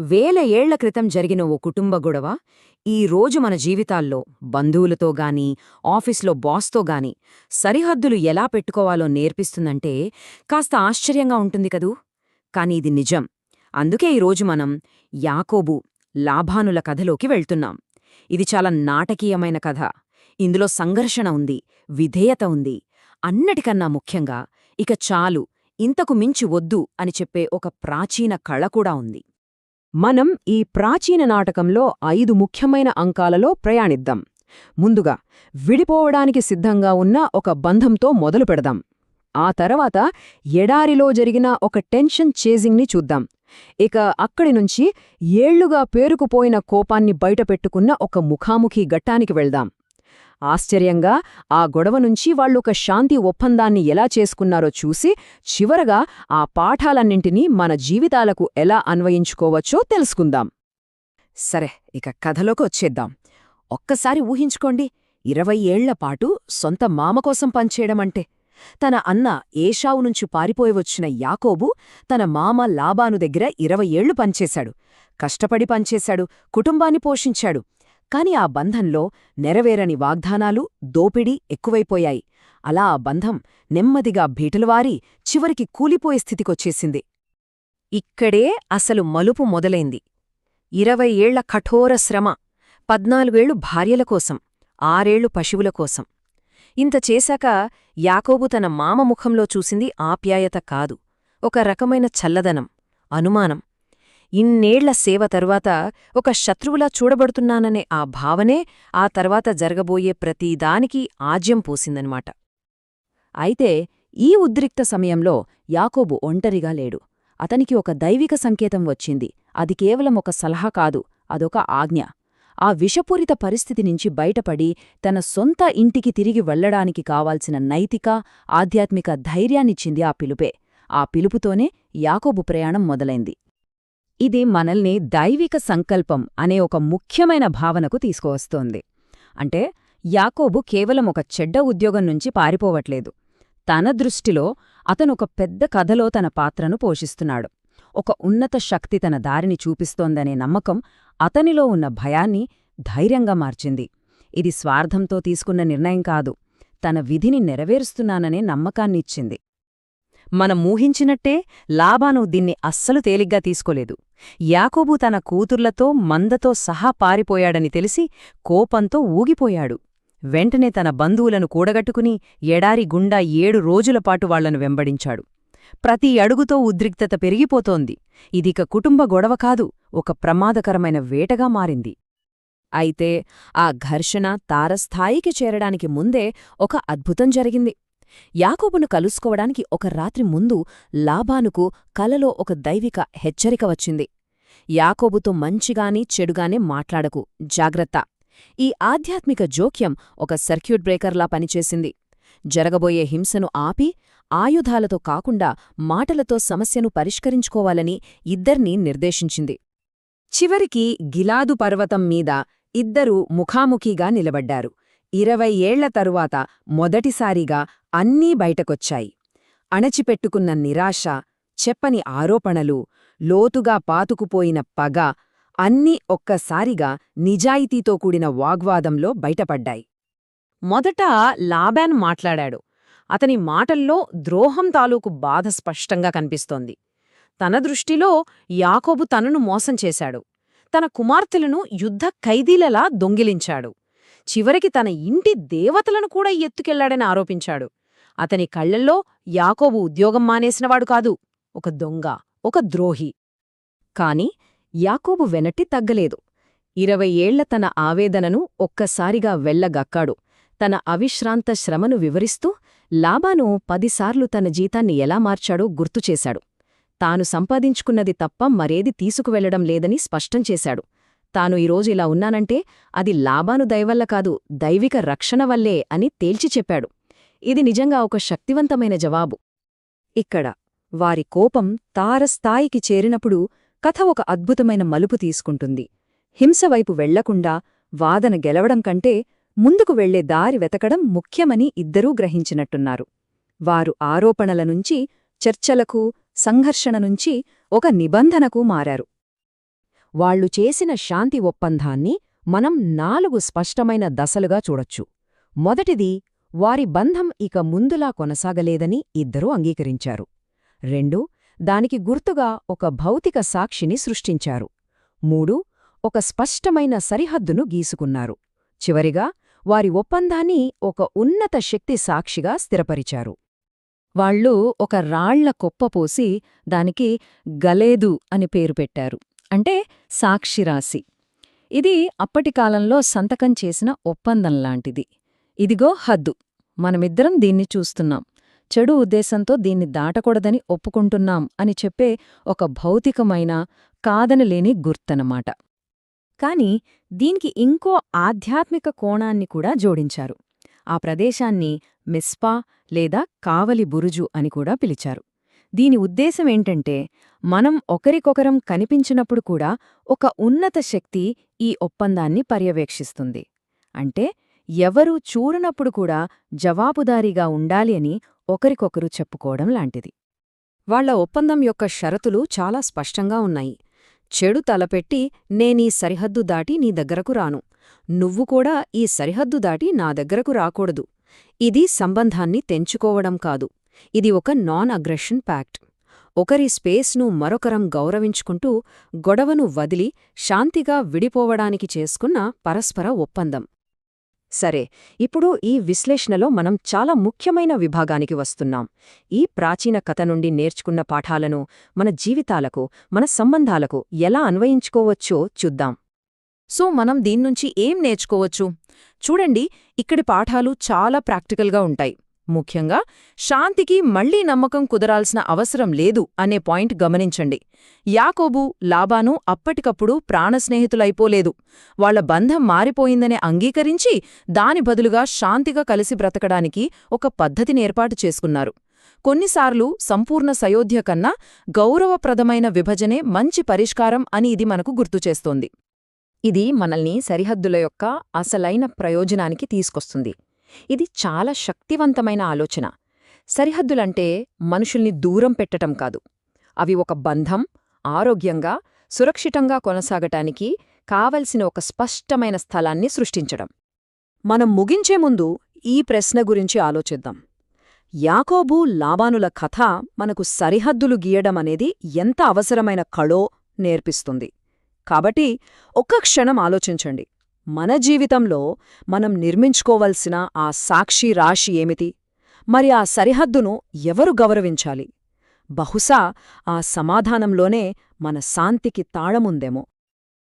వేల ఏళ్ళ క్రితం జరిగిన ఓ కుటుంబ గొడవ ఈ రోజు మన జీవితాల్లో బంధువులతో గాని ఆఫీస్లో బాస్తో గాని సరిహద్దులు ఎలా పెట్టుకోవాలో నేర్పిస్తుందంటే కాస్త ఆశ్చర్యంగా ఉంటుంది కదూ? కాని ఇది నిజం. అందుకే ఈరోజు మనం యాకోబు లాభానుల కథలోకి వెళ్తున్నాం. ఇది చాలా నాటకీయమైన కథ. ఇందులో సంఘర్షణ ఉంది విధేయత ఉంది. అన్నటికన్నా ముఖ్యంగా ఇక చాలు ఇంతకు మించి వద్దు అని చెప్పే ఒక ప్రాచీన కళ కూడా ఉంది. మనం ఈ ప్రాచీన నాటకంలో ఐదు ముఖ్యమైన అంకాలలో ప్రయాణిద్దాం. ముందుగా విడిపోవడానికి సిద్ధంగా ఉన్న ఒక బంధంతో మొదలు పెడదాం. ఆ తర్వాత ఎడారిలో జరిగిన ఒక టెన్షన్ చేజింగ్ని చూద్దాం. ఇక అక్కడి నుంచి ఏళ్ళుగా పేరుకుపోయిన కోపాన్ని బయటపెట్టుకున్న ఒక ముఖాముఖి ఘట్టానికి వెళ్దాం. ఆశ్చర్యంగా ఆ గొడవ నుంచి వాళ్ళొక శాంతి ఒప్పందాన్ని ఎలా చేసుకున్నారో చూసి చివరగా ఆ పాఠాలన్నింటినీ మన జీవితాలకు ఎలా అన్వయించుకోవచ్చో తెలుసుకుందాం. సరే ఇక కథలోకి వచ్చేద్దాం. ఒక్కసారి ఊహించుకోండి ఇరవై ఏళ్ళపాటు సొంత మామ కోసం పనిచేయడమంటే. తన అన్న ఏషావు నుంచి పారిపోయి వచ్చిన యాకోబు తన మామ లాబాను దగ్గర ఇరవై ఏళ్ళు పనిచేశాడు. కష్టపడి పనిచేశాడు కుటుంబాన్ని పోషించాడు. కాని ఆ బంధంలో నెరవేరని వాగ్దానాలు దోపిడీ ఎక్కువైపోయాయి. అలా ఆ బంధం నెమ్మదిగా భీటలువారి చివరికి కూలిపోయే స్థితికొచ్చేసింది. ఇక్కడే అసలు మలుపు మొదలైంది. ఇరవై ఏళ్ళ కఠోర శ్రమ పద్నాలుగేళ్ళు భార్యల కోసం ఆరేళ్ళు పశువుల కోసం. ఇంత చేశాక యాకోబు తన మామ ముఖంలో చూసింది ఆప్యాయత కాదు. ఒక రకమైన చల్లదనం అనుమానం. ఇన్నేళ్ళ సేవ తరువాత ఒక శత్రువులా చూడబడుతున్నాననే ఆ భావనే ఆ తర్వాత జరగబోయే ప్రతిదానికి ఆజ్యం పోసిందనమాట. అయితే ఈ ఉద్రిక్త సమయంలో యాకోబు ఒంటరిగా లేడు. అతనికి ఒక దైవిక సంకేతం వచ్చింది. అది కేవలం ఒక సలహా కాదు అదొక ఆజ్ఞ. ఆ విషపూరిత పరిస్థితి నుంచి బయటపడి తన సొంత ఇంటికి తిరిగి వెళ్ళడానికి కావాల్సిన నైతిక ఆధ్యాత్మిక ధైర్యాన్నిచ్చింది ఆ పిలుపే. ఆ పిలుపుతోనే యాకోబు ప్రయాణం మొదలైంది. ఇది మనల్ని దైవిక సంకల్పం అనే ఒక ముఖ్యమైన భావనకు తీసుకువస్తోంది. అంటే యాకోబు కేవలం ఒక చెడ్డ ఉద్యోగం నుంచి పారిపోవట్లేదు. తన దృష్టిలో అతనొక పెద్ద కథలో తన పాత్రను పోషిస్తున్నాడు. ఒక ఉన్నత శక్తి తన దారిని చూపిస్తోందనే నమ్మకం అతనిలో ఉన్న భయాన్ని ధైర్యంగా మార్చింది. ఇది స్వార్థంతో తీసుకున్న నిర్ణయం కాదు తన విధిని నెరవేరుస్తున్నాననే నమ్మకాన్నిచ్చింది. మనం ఊహించినట్టే లాబాను దీన్ని అస్సలు తేలిగ్గా తీసుకోలేదు. యాకోబు తన కూతుర్లతో మందతో సహా పారిపోయాడని తెలిసి కోపంతో ఊగిపోయాడు. వెంటనే తన బంధువులను కూడగట్టుకుని ఎడారి గుండా ఏడు రోజులపాటు వాళ్ళను వెంబడించాడు. ప్రతి అడుగుతో ఉద్రిక్తత పెరిగిపోతోంది. ఇదిక కుటుంబ గొడవ కాదు ఒక ప్రమాదకరమైన వేటగా మారింది. అయితే ఆ ఘర్షణ తారస్థాయికి చేరడానికి ముందే ఒక అద్భుతం జరిగింది. యాకోబును కలుసుకోవడానికి ఒక రాత్రి ముందు లాభానుకు కలలో ఒక దైవిక హెచ్చరిక వచ్చింది. యాకోబుతో మంచిగాని చెడుగానే మాట్లాడకు జాగ్రత్త. ఈ ఆధ్యాత్మిక జోక్యం ఒక సర్క్యూట్ బ్రేకర్లా పనిచేసింది. జరగబోయే హింసను ఆపి ఆయుధాలతో కాకుండా మాటలతో సమస్యను పరిష్కరించుకోవాలని ఇద్దర్నీ నిర్దేశించింది. చివరికి గిలాదు పర్వతం మీద ఇద్దరూ ముఖాముఖిగా నిలబడ్డారు. ఇరవై ఏళ్ళ తరువాత మొదటిసారిగా అన్నీ బయటకొచ్చాయి. అణచిపెట్టుకున్న నిరాశ చెప్పని ఆరోపణలు లోతుగా పాతుకుపోయిన పగ అన్నీ ఒక్కసారిగా నిజాయితీతో కూడిన వాగ్వాదంలో బయటపడ్డాయి. మొదట లాబాన్ మాట్లాడాడు. అతని మాటల్లో ద్రోహం తాలూకు బాధ స్పష్టంగా కనిపిస్తోంది. తన దృష్టిలో యాకోబు తనను మోసం చేశాడు. తన కుమార్తెలను యుద్ధ ఖైదీలలా దొంగిలించాడు. చివరికి తన ఇంటి దేవతలను కూడా ఎత్తుకెళ్ళాడని ఆరోపించాడు. అతని కళ్ళల్లో యాకోబు ఉద్యోగం మానేసినవాడు కాదు ఒక దొంగ ఒక ద్రోహి. కాని యాకోబు వెనట్టి తగ్గలేదు. ఇరవై ఏళ్ళ తన ఆవేదనను ఒక్కసారిగా వెళ్ళగక్కాడు. తన అవిశ్రాంత శ్రమను వివరిస్తూ లాబాను పదిసార్లు తన జీతాన్ని ఎలా మార్చాడో గుర్తుచేశాడు తాను సంపాదించుకున్నది తప్ప మరేది తీసుకువెళ్ళడం లేదని స్పష్టం చేశాడు. తాను ఈరోజు ఇలా ఉన్నానంటే అది లాబాను దయవల్ల కాదు దైవిక రక్షణ వల్లే అని తేల్చి చెప్పాడు. ఇది నిజంగా ఒక శక్తివంతమైన జవాబు. ఇక్కడ వారి కోపం తారస్థాయికి చేరినప్పుడు కథ ఒక అద్భుతమైన మలుపు తీసుకుంటుంది. హింసవైపు వెళ్ళకుండా వాదన గెలవడం కంటే ముందుకు వెళ్ళే దారి వెతకడం ముఖ్యమని ఇద్దరూ గ్రహించినట్టున్నారు. వారు ఆరోపణల నుంచి చర్చలకు సంఘర్షణ నుంచి ఒక నిబంధనకు మారారు. వాళ్ళు చేసిన శాంతి ఒప్పందాన్ని మనం నాలుగు స్పష్టమైన దశలుగా చూడొచ్చు. మొదటిది వారి బంధం ఇక ముందులా కొనసాగలేదని ఇద్దరూ అంగీకరించారు. రెండు దానికి గుర్తుగా ఒక భౌతిక సాక్షిని సృష్టించారు. మూడు ఒక స్పష్టమైన సరిహద్దును గీసుకున్నారు. చివరిగా వారి ఒప్పందాన్ని ఒక ఉన్నత శక్తి సాక్షిగా స్థిరపరిచారు. వాళ్ళు ఒక రాళ్ళ కొప్పపోసి దానికి గలేదు అని పేరు పెట్టారు. అంటే సాక్షిరాశి. ఇది అప్పటి కాలంలో సంతకం చేసిన ఒప్పందంలాంటిది ఇదిగో హద్దు. మనమిద్దరం దీన్ని చూస్తున్నాం. చెడు ఉద్దేశంతో దీన్ని దాటకూడదని ఒప్పుకుంటున్నాం అని చెప్పే ఒక భౌతికమైన కాదనలేని గుర్తనమాట. కాని దీనికి ఇంకో ఆధ్యాత్మిక కోణాన్ని కూడా జోడించారు. ఆ ప్రదేశాన్ని మిస్పా లేదా కావలి బురుజు అని కూడా పిలిచారు. దీని ఉద్దేశమేంటంటే మనం ఒకరికొకరం కనిపించినప్పుడు కూడా ఒక ఉన్నత శక్తి ఈ ఒప్పందాన్ని పర్యవేక్షిస్తుంది. అంటే ఎవరూ చూడనప్పుడు కూడా జవాబుదారీగా ఉండాలి అని ఒకరికొకరు చెప్పుకోవడం లాంటిది. వాళ్ళ ఒప్పందం యొక్క షరతులు చాలా స్పష్టంగా ఉన్నాయి. చెడు తలపెట్టి నేనీ సరిహద్దు దాటి నీ దగ్గరకు రాను. నువ్వు కూడా ఈ సరిహద్దు దాటి నా దగ్గరకు రాకూడదు. ఇది సంబంధాన్ని తెంచుకోవడం కాదు. ఇది ఒక నాన్ అగ్రెషన్ ప్యాక్ట్. ఒకరి స్పేస్ను మరొకరం గౌరవించుకుంటూ గొడవను వదిలి శాంతిగా విడిపోవడానికి చేసుకున్న పరస్పర ఒప్పందం. సరే ఇప్పుడు ఈ విశ్లేషణలో మనం చాలా ముఖ్యమైన విభాగానికి వస్తున్నాం. ఈ ప్రాచీన కథ నుండి నేర్చుకున్న పాఠాలను మన జీవితాలకు మన సంబంధాలకు ఎలా అన్వయించుకోవచ్చో చూద్దాం. సో మనం దీన్నుంచి ఏం నేర్చుకోవచ్చు? చూడండి ఇక్కడి పాఠాలు చాలా ప్రాక్టికల్గా ఉంటాయి. ముఖ్యంగా శాంతికి మళ్ళీ నమ్మకం కుదరాల్సిన అవసరం లేదు అనే పాయింట్ గమనించండి. యాకోబు లాబాను అప్పటికప్పుడు ప్రాణస్నేహితులైపోలేదు. వాళ్ళ బంధం మారిపోయిందనే అంగీకరించి దాని బదులుగా శాంతిగా కలిసి బ్రతకడానికి ఒక పద్ధతిని ఏర్పాటు చేసుకున్నారు. కొన్నిసార్లు సంపూర్ణ సయోధ్య కన్నా గౌరవప్రదమైన విభజనే మంచి పరిష్కారం అని ఇది మనకు గుర్తుచేస్తోంది ఇది మనల్ని సరిహద్దుల యొక్క అసలైన ప్రయోజనానికి తీసుకొస్తుంది. ఇది చాలా శక్తివంతమైన ఆలోచన. సరిహద్దులంటే మనుషుల్ని దూరం పెట్టటం కాదు. అవి ఒక బంధం ఆరోగ్యంగా సురక్షితంగా కొనసాగటానికి కావలసిన ఒక స్పష్టమైన స్థలాన్ని సృష్టించడం. మనం ముగించే ముందు ఈ ప్రశ్న గురించి ఆలోచిద్దాం. యాకోబు లాబానుల కథ మనకు సరిహద్దులు గీయడం అనేది ఎంత అవసరమైన కళో నేర్పిస్తుంది. కాబట్టి ఒక్క క్షణం ఆలోచించండి. మన జీవితంలో మనం నిర్మించుకోవలసిన ఆ సాక్షి రాశి ఏమిటి? మరి ఆ సరిహద్దును ఎవరు గౌరవించాలి? బహుశా ఆ సమాధానంలోనే మన శాంతికి తాళముందేమో.